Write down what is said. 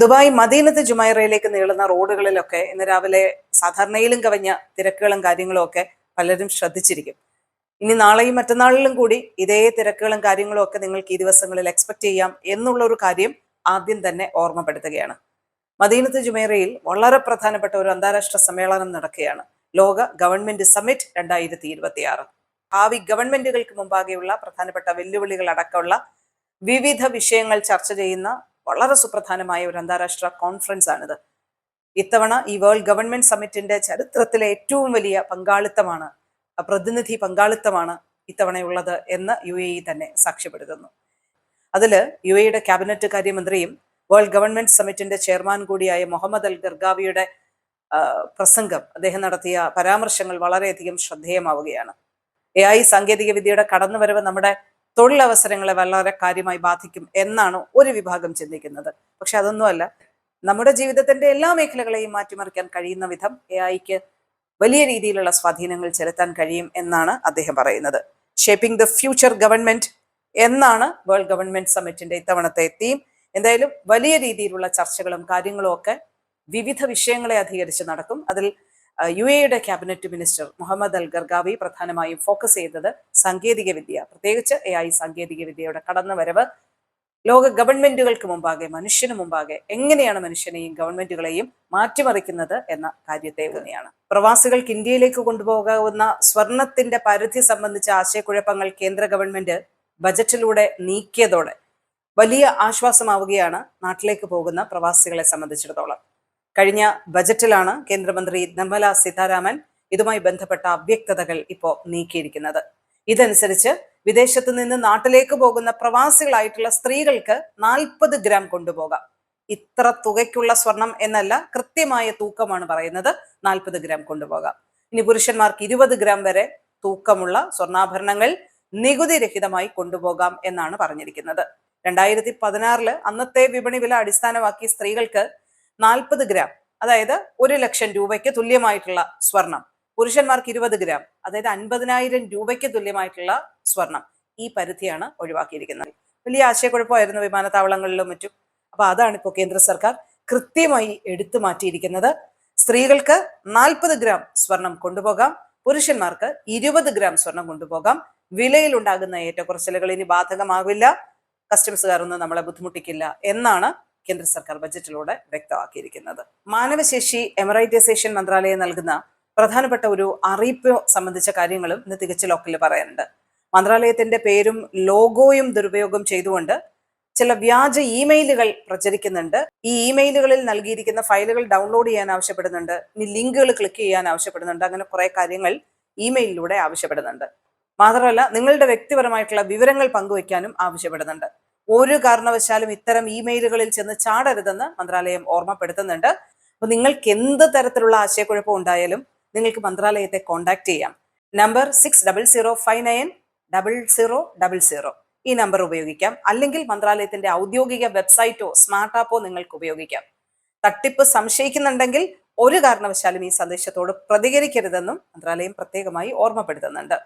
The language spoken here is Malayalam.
ദുബായ് മദീനത്ത് ജുമൈറയിലേക്ക് നീളുന്ന റോഡുകളിലൊക്കെ ഇന്ന് രാവിലെ സാധാരണയിലും കവിഞ്ഞ തിരക്കുകളും കാര്യങ്ങളും ഒക്കെ പലരും ശ്രദ്ധിച്ചിരിക്കും. ഇനി നാളെയും മറ്റന്നാളിലും കൂടി ഇതേ തിരക്കുകളും കാര്യങ്ങളും ഒക്കെ നിങ്ങൾക്ക് ഈ ദിവസങ്ങളിൽ എക്സ്പെക്ട് ചെയ്യാം എന്നുള്ള ഒരു കാര്യം ആദ്യം തന്നെ ഓർമ്മപ്പെടുത്തുകയാണ്. മദീനത്ത് ജുമൈറയിൽ വളരെ പ്രധാനപ്പെട്ട ഒരു അന്താരാഷ്ട്ര സമ്മേളനം നടക്കുകയാണ്. ലോക ഗവൺമെന്റ് സമ്മിറ്റ് രണ്ടായിരത്തി ഇരുപത്തിയാറ് ഭാവി ഗവൺമെന്റുകൾക്ക് മുമ്പാകെയുള്ള പ്രധാനപ്പെട്ട വെല്ലുവിളികൾ അടക്കമുള്ള വിവിധ വിഷയങ്ങൾ ചർച്ച ചെയ്യുന്ന വളരെ സുപ്രധാനമായ ഒരു അന്താരാഷ്ട്ര കോൺഫറൻസ് ആണിത്. ഇത്തവണ ഈ വേൾഡ് ഗവൺമെന്റ് സമ്മിറ്റിന്റെ ചരിത്രത്തിലെ ഏറ്റവും വലിയ പങ്കാളിത്തമാണ് പ്രതിനിധി പങ്കാളിത്തമാണ് ഇത്തവണയുള്ളത് എന്ന് യു എ ഇ തന്നെ സാക്ഷ്യപ്പെടുത്തുന്നു. അതിൽ യു എയുടെ ക്യാബിനറ്റ് കാര്യമന്ത്രിയും വേൾഡ് ഗവൺമെന്റ് സമ്മിറ്റിന്റെ ചെയർമാൻ കൂടിയായ മുഹമ്മദ് അൽ ഗർഗാവിയുടെ പ്രസംഗം അദ്ദേഹം നടത്തിയ പരാമർശങ്ങൾ വളരെയധികം ശ്രദ്ധേയമാവുകയാണ്. എ ഐ സാങ്കേതിക വിദ്യയുടെ കടന്നുവരവ് നമ്മുടെ തൊഴിലവസരങ്ങളെ വളരെ കാര്യമായി ബാധിക്കും എന്നാണ് ഒരു വിഭാഗം ചിന്തിക്കുന്നത്. പക്ഷെ അതൊന്നുമല്ല. നമ്മുടെ ജീവിതത്തിന്റെ എല്ലാ മേഖലകളെയും മാറ്റിമറിക്കാൻ കഴിയുന്ന വിധം എ ഐക്ക് വലിയ രീതിയിലുള്ള സ്വാധീനങ്ങൾ ചെലുത്താൻ കഴിയും എന്നാണ് അദ്ദേഹം പറയുന്നത്. ഷേപ്പിംഗ് ദ ഫ്യൂച്ചർ ഗവൺമെന്റ് എന്നാണ് വേൾഡ് ഗവൺമെന്റ് സമ്മിറ്റിന്റെ ഇത്തവണത്തെ തീം എന്തായാലും വലിയ രീതിയിലുള്ള ചർച്ചകളും കാര്യങ്ങളും ഒക്കെ വിവിധ വിഷയങ്ങളെ അധികരിച്ച് നടക്കും. അതിൽ യു എയുടെ cabinet minister Mohammad Al Gergawi പ്രധാനമായും ഫോക്കസ് ചെയ്തത് സാങ്കേതിക വിദ്യ പ്രത്യേകിച്ച് എ ഐ സാങ്കേതിക വിദ്യയുടെ കടന്നുവരവ്. ലോക ഗവൺമെന്റുകൾക്ക് മുമ്പാകെ മനുഷ്യന് മുമ്പാകെ എങ്ങനെയാണ് മനുഷ്യനെയും ഗവൺമെന്റുകളെയും മാറ്റിമറിക്കുന്നത് എന്ന കാര്യത്തെ ഊന്നിയാണ്. പ്രവാസികൾക്ക് ഇന്ത്യയിലേക്ക് കൊണ്ടുപോകാവുന്ന സ്വർണത്തിന്റെ പരിധി സംബന്ധിച്ച ആശയക്കുഴപ്പങ്ങൾ കേന്ദ്ര ഗവൺമെന്റ് ബജറ്റിലൂടെ നീക്കിയതോടെ വലിയ ആശ്വാസമാവുകയാണ് നാട്ടിലേക്ക് പോകുന്ന പ്രവാസികളെ സംബന്ധിച്ചിടത്തോളം. കഴിഞ്ഞ ബജറ്റിലാണ് കേന്ദ്രമന്ത്രി നിർമ്മല സീതാരാമൻ ഇതുമായി ബന്ധപ്പെട്ട അവ്യക്തതകൾ ഇപ്പോൾ നീക്കിയിരിക്കുന്നത്. ഇതനുസരിച്ച് വിദേശത്ത് നിന്ന് നാട്ടിലേക്ക് പോകുന്ന പ്രവാസികളായിട്ടുള്ള സ്ത്രീകൾക്ക് നാൽപ്പത് ഗ്രാം കൊണ്ടുപോകാം. ഇത്ര തുകയ്ക്കുള്ള സ്വർണം എന്നല്ല കൃത്യമായ തൂക്കമാണ് പറയുന്നത്. നാൽപ്പത് ഗ്രാം കൊണ്ടുപോകാം. ഇനി പുരുഷന്മാർക്ക് ഇരുപത് ഗ്രാം വരെ തൂക്കമുള്ള സ്വർണാഭരണങ്ങൾ നികുതി രഹിതമായി കൊണ്ടുപോകാം എന്നാണ് പറഞ്ഞിരിക്കുന്നത്. രണ്ടായിരത്തി പതിനാറിൽ അന്നത്തെ വിപണി വില അടിസ്ഥാനമാക്കി സ്ത്രീകൾക്ക് നാൽപ്പത് ഗ്രാം. അതായത് ഒരു ലക്ഷം രൂപയ്ക്ക് തുല്യമായിട്ടുള്ള സ്വർണം. പുരുഷന്മാർക്ക് ഇരുപത് ഗ്രാം. അതായത് അൻപതിനായിരം രൂപയ്ക്ക് തുല്യമായിട്ടുള്ള സ്വർണം ഈ പരിധിയാണ് ഒഴിവാക്കിയിരിക്കുന്നത്. വലിയ ആശയക്കുഴപ്പമായിരുന്നു വിമാനത്താവളങ്ങളിലും മറ്റും. അപ്പോൾ അതാണ് ഇപ്പോൾ കേന്ദ്ര സർക്കാർ കൃത്യമായി എടുത്തു മാറ്റിയിരിക്കുന്നത്. സ്ത്രീകൾക്ക് നാൽപ്പത് ഗ്രാം സ്വർണം കൊണ്ടുപോകാം. പുരുഷന്മാർക്ക് ഇരുപത് ഗ്രാം സ്വർണം കൊണ്ടുപോകാം. വിലയിൽ ഉണ്ടാകുന്ന ഏറ്റക്കുറച്ചിലുകൾ ഇനി ബാധകമാവില്ല. കസ്റ്റംസുകാരൊന്നും നമ്മളെ ബുദ്ധിമുട്ടിക്കില്ല എന്നാണ് കേന്ദ്ര സർക്കാർ ബജറ്റിലൂടെ വ്യക്തമാക്കിയിരിക്കുന്നത്. മാനവശേഷി എമറൈറ്റൈസേഷൻ മന്ത്രാലയം നൽകുന്ന പ്രധാനപ്പെട്ട ഒരു അറിയിപ്പ് സംബന്ധിച്ച കാര്യങ്ങളും ഇന്ന് തികച്ച ലോക്കലിൽ പറയാനുണ്ട്. മന്ത്രാലയത്തിന്റെ പേരും ലോഗോയും ദുരുപയോഗം ചെയ്തുകൊണ്ട് ചില വ്യാജ ഇമെയിലുകൾ പ്രചരിക്കുന്നുണ്ട്. ഈ ഇമെയിലുകളിൽ നൽകിയിരിക്കുന്ന ഫയലുകൾ ഡൗൺലോഡ് ചെയ്യാൻ ആവശ്യപ്പെടുന്നുണ്ട്. ഇനി ലിങ്കുകൾ ക്ലിക്ക് ചെയ്യാൻ ആവശ്യപ്പെടുന്നുണ്ട്. അങ്ങനെ കുറെ കാര്യങ്ങൾ ഇമെയിലിലൂടെ ആവശ്യപ്പെടുന്നുണ്ട്. മാത്രമല്ല നിങ്ങളുടെ വ്യക്തിപരമായിട്ടുള്ള വിവരങ്ങൾ പങ്കുവയ്ക്കാനും ആവശ്യപ്പെടുന്നുണ്ട്. ഒരു കാരണവശാലും ഇത്തരം ഇമെയിലുകളിൽ ചെന്ന് ചാടരുതെന്ന് മന്ത്രാലയം ഓർമ്മപ്പെടുത്തുന്നുണ്ട്. അപ്പോൾ നിങ്ങൾക്ക് എന്ത് തരത്തിലുള്ള ആശയക്കുഴപ്പം ഉണ്ടായാലും നിങ്ങൾക്ക് മന്ത്രാലയത്തെ കോൺടാക്ട് ചെയ്യാം. Number six double zero five nine double zero double zero ഈ നമ്പർ ഉപയോഗിക്കാം. അല്ലെങ്കിൽ മന്ത്രാലയത്തിന്റെ ഔദ്യോഗിക വെബ്സൈറ്റോ സ്മാർട്ട് ആപ്പോ നിങ്ങൾക്ക് ഉപയോഗിക്കാം. തട്ടിപ്പ് സംശയിക്കുന്നുണ്ടെങ്കിൽ ഒരു കാരണവശാലും ഈ സന്ദേശത്തോട് പ്രതികരിക്കരുതെന്നും മന്ത്രാലയം പ്രത്യേകമായി ഓർമ്മപ്പെടുത്തുന്നുണ്ട്.